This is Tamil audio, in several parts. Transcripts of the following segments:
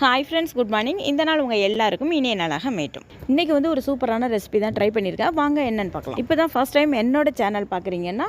ஹாய் ஃப்ரெண்ட்ஸ் குட் மார்னிங் இந்த நாள் உங்கள் எல்லாருக்கும் இனிய நாளாக மேட்டும் இன்றைக்கி வந்து ஒரு சூப்பரான ரெசிபி தான் ட்ரை பண்ணியிருக்கேன். வாங்க என்னென்னு பார்க்கலாம். இப்போ தான் ஃபஸ்ட் டைம் என்னோட சேனல் பார்க்குறீங்கன்னா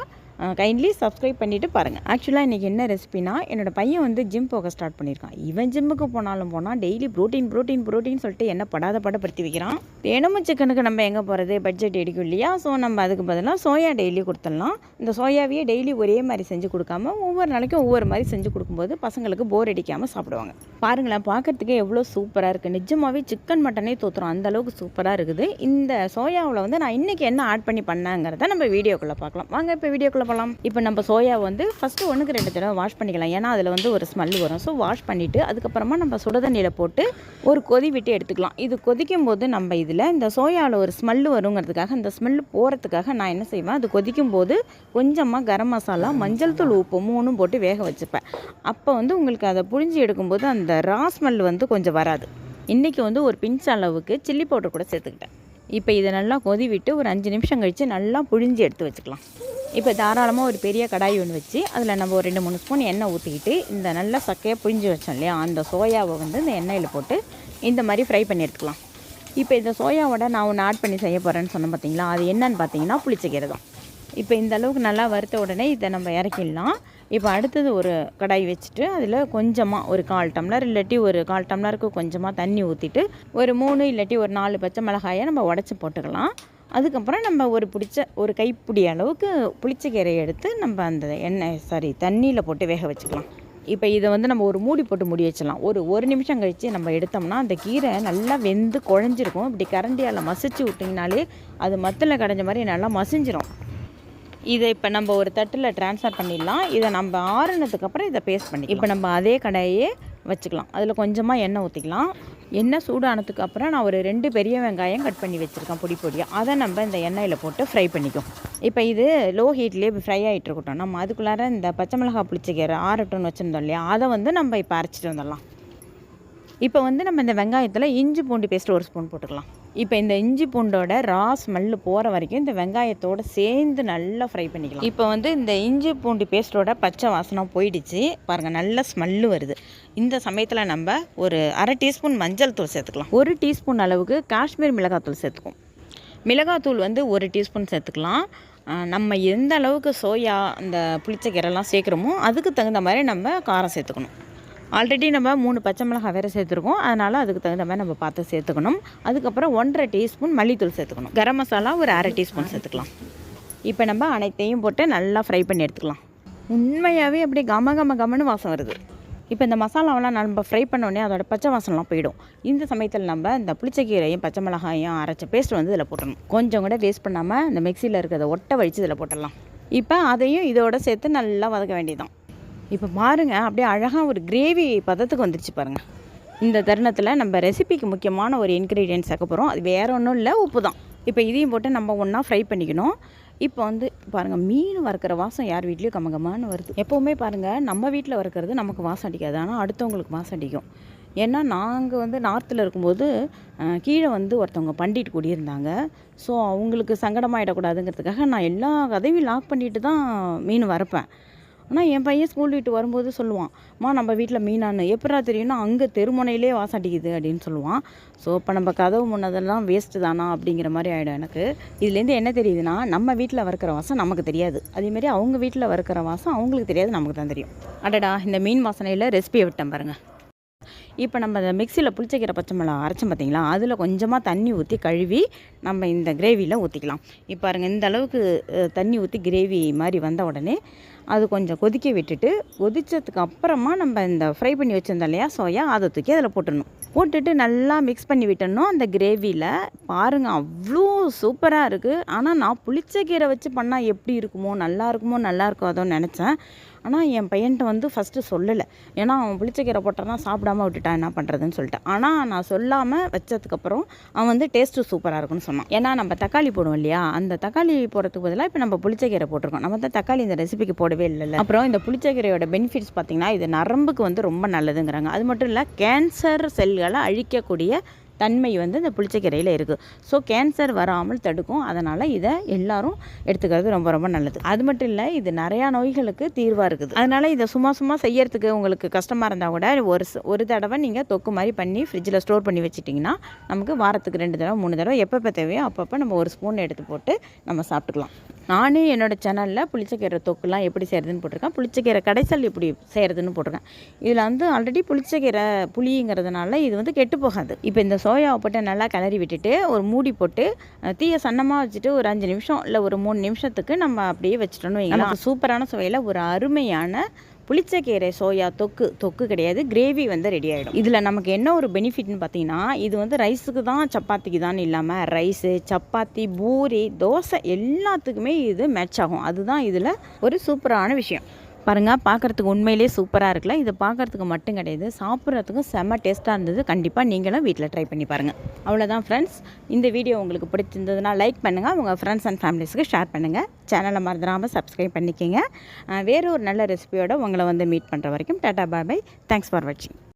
கைண்ட்லி சப்ஸ்கிரைப் பண்ணிவிட்டு பாருங்கள் ஆக்சுவலாக இன்றைக்கி என்ன ரெசிபினா என்னோட பையன் வந்து ஜிம் போக ஸ்டார்ட் பண்ணியிருக்கான். இவன் ஜிம்முக்கு போனாலும் போனால் டெய்லி ப்ரோட்டீன் ப்ரோட்டீன் ப்ரோட்டீன் சொல்லிட்டு என்ன படாத படப்படுத்தி வைக்கிறான். தினமும் சிக்கனுக்கு நம்ம எங்கே போகிறது பட்ஜெட் எடுக்கும் இல்லையா? ஸோ நம்ம அதுக்கு பதிலாக சோயா டெய்லி கொடுத்துடலாம். இந்த சோயாவையே டெய்லி ஒரே மாதிரி செஞ்சு கொடுக்காம ஒவ்வொரு நாளைக்கும் ஒவ்வொரு மாதிரி செஞ்சு கொடுக்கும்போது பசங்களுக்கு போர் அடிக்காமல் சாப்பிடுவாங்க. பாருங்களேன் பார்க்கறதுக்கே எவ்வளோ சூப்பராக இருக்குது நிஜமாகவே சிக்கன் மட்டனே தோற்றுறோம் அந்தளவுக்கு சூப்பராக இருக்குது. இந்த சோயாவில் வந்து நான் இன்றைக்கி என்ன ஆட் பண்ணி பண்ணாங்கிறத நம்ம வீடியோக்குள்ளே பார்க்கலாம். வாங்க இப்போ வீடியோக்குள்ளே போகலாம் இப்போ நம்ம சோயா வந்து ஃபஸ்ட்டு ஒன்றுக்கு ரெண்டு தடவை வாஷ் பண்ணிக்கலாம். ஏன்னா அதில் வந்து ஒரு ஸ்மெல் வரும். ஸோ வாஷ் பண்ணிவிட்டு அதுக்கப்புறமா நம்ம சுட தண்ணியில் போட்டு ஒரு கொதி விட்டு எடுத்துக்கலாம். இது கொதிக்கும் போது நம்ம இதில் இந்த சோயாவில் ஒரு ஸ்மெல்லு வருங்கிறதுக்காக இந்த ஸ்மெல்லு போகிறதுக்காக நான் என்ன செய்வேன்? அது கொதிக்கும் போது கொஞ்சமாக கரம் மசாலா மஞ்சள் தூள் உப்பு மூணும் போட்டு வேக வச்சுப்பேன். அப்போ வந்து உங்களுக்கு அதை புழிஞ்சு எடுக்கும்போது அந்த ரா ஸ்மெல் வந்து கொஞ்சம் வராது. இன்றைக்கி வந்து ஒரு பிஞ்ச் அளவுக்கு சில்லி பவுடர் கூட சேர்த்துக்கிட்டேன். இப்போ இதை நல்லா கொதி விட்டு ஒரு அஞ்சு நிமிஷம் கழித்து நல்லா புழிஞ்சு எடுத்து வச்சுக்கலாம். இப்போ தாராளமாக ஒரு பெரிய கடாய் ஒன்று வச்சு அதில் நம்ம ஒரு ரெண்டு மூணு ஸ்பூன் எண்ணெய் ஊற்றிக்கிட்டு இந்த நல்லா சக்கையாக புரிஞ்சு வச்சோம் இல்லையா அந்த சோயாவை வந்து இந்த எண்ணெயில் போட்டு இந்த மாதிரி ஃப்ரை பண்ணி எடுத்துக்கலாம் இப்போ இந்த சோயாவோட நான் ஒன்று ஆட் பண்ணி செய்ய போகிறேன்னு சொன்னேன் பார்த்தீங்களா அது என்னன்னு பார்த்தீங்கன்னா புளிச்சக்கீரை தான் இப்போ இந்த அளவுக்கு நல்லா வறுத்த உடனே இதை நம்ம இறக்கிடலாம். இப்போ அடுத்தது ஒரு கடாய் வச்சுட்டு அதில் கொஞ்சமாக ஒரு கால் டம்ளர் இல்லாட்டி ஒரு கால் டம்ளருக்கு கொஞ்சமாக தண்ணி ஊற்றிட்டு ஒரு மூணு இல்லாட்டி ஒரு நாலு பச்சை மிளகாயை நம்ம உடச்சி போட்டுக்கலாம். அதுக்கப்புறம் நம்ம ஒரு பிடிச்ச ஒரு கைப்பிடி அளவுக்கு புளிச்சக்கீரையை எடுத்து நம்ம அந்த எண்ணெய் சாரி தண்ணியில் போட்டு வேக வச்சுக்கலாம். இப்போ இதை வந்து நம்ம ஒரு மூடி போட்டு மூடி வச்சிடலாம். ஒரு ஒரு நிமிஷம் கழித்து நம்ம எடுத்தோம்னா அந்த கீரை நல்லா வெந்து குழஞ்சிருக்கும். இப்படி கரண்டியால் மசிச்சு விட்டிங்கனாலே அது மத்தில் கடைஞ்ச மாதிரி நல்லா மசிஞ்சிரும். இதை இப்போ நம்ம ஒரு தட்டில் ட்ரான்ஸ்ஃபர் பண்ணிடலாம். இதை நம்ம ஆறுனதுக்கப்புறம் இதை பேஸ்ட் பண்ணி இப்போ நம்ம அதே கடையே வச்சுக்கலாம். அதில் கொஞ்சமாக எண்ணெய் ஊற்றிக்கலாம் எண்ணெய் சூடானதுக்கு அப்புறம் நான் ஒரு ரெண்டு பெரிய வெங்காயம் கட் பண்ணி வச்சுருக்கேன் பொடி பொடியாக அதை நம்ம இந்த எண்ணெயில் போட்டு ஃப்ரை பண்ணிக்கும் இப்போ இது லோ ஹீட்லேயே ஃப்ரை ஆகிட்டு இருக்கட்டும். நம்ம அதுக்குள்ளார இந்த பச்சை மிளகா புளிச்சிக்கிற ஆறட்டும்னு வச்சுருந்தோம் இல்லையா? அதை வந்து நம்ம இப்போ அரைச்சிட்டு வந்துடலாம். இப்போ வந்து நம்ம இந்த வெங்காயத்தில் இஞ்சி பூண்டு பேஸ்ட் ஒரு ஸ்பூன் போட்டுக்கலாம். இப்போ இந்த இஞ்சி பூண்டோட ரா ஸ்மெல்லு போகிற வரைக்கும் இந்த வெங்காயத்தோடு சேர்ந்து நல்லா ஃப்ரை பண்ணிக்கலாம். இப்போ வந்து இந்த இஞ்சி பூண்டு பேஸ்ட்டோட பச்சை வாசனம் போயிடுச்சு. பாருங்கள் நல்ல ஸ்மெல்லு வருது. இந்த சமயத்தில் நம்ம ஒரு அரை டீஸ்பூன் மஞ்சள் தூள் சேர்த்துக்கலாம். ஒரு டீஸ்பூன் அளவுக்கு காஷ்மீர் மிளகாத்தூள் சேர்த்துக்கும். மிளகாத்தூள் வந்து ஒரு டீஸ்பூன் சேர்த்துக்கலாம். நம்ம எந்த அளவுக்கு சோயா அந்த புளிச்சக்கீரைலாம் சேர்க்குறோமோ அதுக்கு தகுந்த மாதிரி நம்ம காரம் சேர்த்துக்கணும். ஆல்ரெடி நம்ம மூணு பச்சை மிளகாய் வேறு சேர்த்துருக்கோம். அதனால் அதுக்கு தகுந்த மாதிரி நம்ம பார்த்து சேர்த்துக்கணும். அதுக்கப்புறம் ஒன்றரை டீஸ்பூன் மல்லித்தூள் சேர்த்துக்கணும். கரம் மசாலா ஒரு அரை டீஸ்பூன் சேர்த்துக்கலாம். இப்போ நம்ம அனைத்தையும் போட்டு நல்லா ஃப்ரை பண்ணி எடுத்துக்கலாம். உண்மையாகவே அப்படியே கம கம கமன்னு வாசம் வருது. இப்போ இந்த மசாலாவெல்லாம் நம்ம ஃப்ரை பண்ணோடனே அதோட பச்சை வாசனெலாம் போயிடும். இந்த சமயத்தில் நம்ம இந்த புளிச்சக்கீரையும் பச்சை மிளகாயும் அரைச்ச பேஸ்ட் வந்து இதில் போட்டணும் கொஞ்சம் கூட வேஸ்ட் பண்ணாமல் இந்த மிக்சியில் இருக்கிறத ஒட்டை வழித்து இதில் போட்டுடலாம். இப்போ அதையும் இதோட சேர்த்து நல்லா வதக்க வேண்டியதான் இப்போ பாருங்கள் அப்படியே அழகாக ஒரு கிரேவி பதத்துக்கு வந்துருச்சு பாருங்கள் இந்த தருணத்தில் நம்ம ரெசிபிக்கு முக்கியமான ஒரு இன்க்ரீடியன்ட் சேர்க்க போகிறோம் அது வேறு ஒன்றும் இல்லை உப்பு தான் இப்போ இதையும் போட்டு நம்ம ஒன்றா ஃப்ரை பண்ணிக்கணும். இப்போ வந்து பாருங்கள் மீன் வறுக்கிற வாசம் யார் வீட்லேயும் கமகமான்னு வருது. எப்போவுமே பாருங்கள் நம்ம வீட்டில் வறுக்கிறது நமக்கு வாசம் அடிக்காது. ஆனால் அடுத்தவங்களுக்கு வாசம் அடிக்கும். ஏன்னா நாங்கள் வந்து நார்த்தில் இருக்கும்போது கீழே வந்து ஒருத்தவங்க பண்டிட்டு கூடியிருந்தாங்க. ஸோ அவங்களுக்கு சங்கடமாயிடக்கூடாதுங்கிறதுக்காக நான் எல்லா கதவையும் லாக் பண்ணிட்டு தான் மீன் வறுப்பேன். ஆனால் என் பையன் ஸ்கூல் விட்டு வரும்போது சொல்லுவாம்மா நம்ம வீட்டில் மீனான்னு. எப்படா தெரியும்னா அங்கே தெருமுனையிலே வாசம் அப்படின்னு சொல்லுவான். ஸோ இப்போ நம்ம கதவு முன்னதெல்லாம் வேஸ்ட்டு தானா அப்படிங்கிற மாதிரி ஆகிடும் எனக்கு. இதுலேருந்து என்ன தெரியுதுன்னா நம்ம வீட்டில் வறுக்கிற வாசம் நமக்கு தெரியாது. அதேமாரி அவங்க வீட்டில் வறுக்கிற வாசம் அவங்களுக்கு தெரியாது நமக்கு தான் தெரியும். அடடா இந்த மீன் வாசனையில் ரெசிபியை விட்டேன் பாருங்கள் இப்போ நம்ம இந்த மிக்சியில் புளிச்சக்கீரை பச்சை மிளகா அரைச்சோம் பார்த்தீங்களா அதில் கொஞ்சமாக தண்ணி ஊற்றி கழுவி நம்ம இந்த கிரேவியில் ஊற்றிக்கலாம் இப்போ பாருங்கள் இந்த அளவுக்கு தண்ணி ஊற்றி கிரேவி மாதிரி வந்த உடனே அது கொஞ்சம் கொதிக்க விட்டுட்டு கொதித்ததுக்கு அப்புறமா நம்ம இந்த ஃப்ரை பண்ணி வச்சுருந்தோம் இல்லையா சோயா அதை தூக்கி அதில் போட்டுடணும். போட்டுட்டு நல்லா மிக்ஸ் பண்ணி விட்டணும் அந்த கிரேவியில் பாருங்கள் அவ்வளோ சூப்பராக இருக்குது ஆனால் நான் புளிச்ச கீரை வச்சு பண்ணால் எப்படி இருக்குமோ நல்லா இருக்குமோ நல்லா இருக்காதோன்னு நினச்சேன். ஆனால் என் பையன்கிட்ட வந்து ஃபஸ்ட்டு சொல்லலை. ஏன்னா அவன் புளிச்சக்கீரை போட்டானா சாப்பிடாம விட்டுட்டான் என்ன பண்ணுறதுன்னு சொல்லிட்டு. ஆனால் நான் சொல்லாமல் வச்சதுக்கப்புறம் அவன் வந்து டேஸ்ட்டு சூப்பராக இருக்கும்னு சொன்னான். ஏன்னா நம்ம தக்காளி போடுவோம் இல்லையா அந்த தக்காளி போடுறதுக்கு பதிலாக இப்போ நம்ம புளிச்சக்கீரை போட்டிருக்கோம். நம்ம தான் தக்காளி இந்த ரெசிபிக்கு போடவே இல்லைல்ல. அப்புறம் இந்த புளிச்சக்கீரையோட பெனிஃபிட்ஸ் பார்த்திங்கன்னா இது நரம்புக்கு வந்து ரொம்ப நல்லதுங்கிறாங்க. அது மட்டும் இல்லை கேன்சர் செல்களை அழிக்கக்கூடிய தன்மை வந்து இந்த புளிச்சக்கீரையில் இருக்குது ஸோ கேன்சர் வராமல் தடுக்கும். அதனால் இதை எல்லாரும் எடுத்துக்கிறது ரொம்ப ரொம்ப நல்லது. அது மட்டும் இல்லை இது நிறையா நோய்களுக்கு தீர்வாக இருக்குது. அதனால் இதை சும்மா சும்மா செய்யறதுக்கு உங்களுக்கு கஷ்டமாக இருந்தால் கூட ஒரு ஒரு தடவை நீங்கள் தொக்கு மாதிரி பண்ணி ஃப்ரிட்ஜில் ஸ்டோர் பண்ணி வச்சுட்டிங்கன்னா நமக்கு வாரத்துக்கு ரெண்டு தடவை மூணு தடவை எப்பப்போ தேவையோ அப்பப்போ நம்ம ஒரு ஸ்பூன் எடுத்து போட்டு நம்ம சாப்பிட்டுக்கலாம். நானே என்னோடய சேனலில் புளிச்சக்கீரை தொக்குலாம் எப்படி செய்கிறதுன்னு போட்டிருக்கேன். புளிச்சக்கீரை கடைசல் எப்படி செய்கிறதுன்னு போட்டிருக்கேன். இதில் வந்து ஆல்ரெடி புளிச்சக்கீரை புளிங்கிறதுனால இது வந்து கெட்டு போகாது. இப்போ இந்த சோயாவை போட்டு நல்லா கிளறி விட்டுட்டு ஒரு மூடி போட்டு தீயை சன்னமாக வச்சுட்டு ஒரு அஞ்சு நிமிஷம் இல்லை ஒரு மூணு நிமிஷத்துக்கு நம்ம அப்படியே வச்சுட்டோன்னு நமக்கு சூப்பரான சுவையில் ஒரு அருமையான புளிச்சக்கீரை சோயா தொக்கு தொக்கு கிடையாது. கிரேவி வந்து ரெடி ஆகிடும் இதில் நமக்கு என்ன ஒரு பெனிஃபிட்னு பார்த்தீங்கன்னா இது வந்து ரைஸுக்கு தான் சப்பாத்திக்கு தான் இல்லாமல் ரைஸு சப்பாத்தி பூரி தோசை எல்லாத்துக்குமே இது மேட்ச் ஆகும். அதுதான் இதில் ஒரு சூப்பரான விஷயம். பாருங்கள் பார்க்குறதுக்கு உண்மையிலேயே சூப்பராக இருக்குல்ல. இது பார்க்குறதுக்கு மட்டும் கிடையாது சாப்பிட்றதுக்கும் செம்ம டேஸ்ட்டாக இருந்தது. கண்டிப்பாக நீங்களும் வீட்டில் ட்ரை பண்ணி பாருங்கள் அவ்வளோதான் ஃப்ரெண்ட்ஸ் இந்த வீடியோ உங்களுக்கு பிடிச்சிருந்ததுன்னா லைக் பண்ணுங்கள் உங்கள் ஃப்ரெண்ட்ஸ் அண்ட் ஃபேமிலிஸுக்கு ஷேர் பண்ணுங்கள் சேனலை மறந்துடாமல் சப்ஸ்கிரைப் பண்ணிக்கோங்க. வேறு ஒரு நல்ல ரெசிபியோட உங்களை வந்து மீட் பண்ணுற வரைக்கும் tata bye bye thanks for வாட்சிங்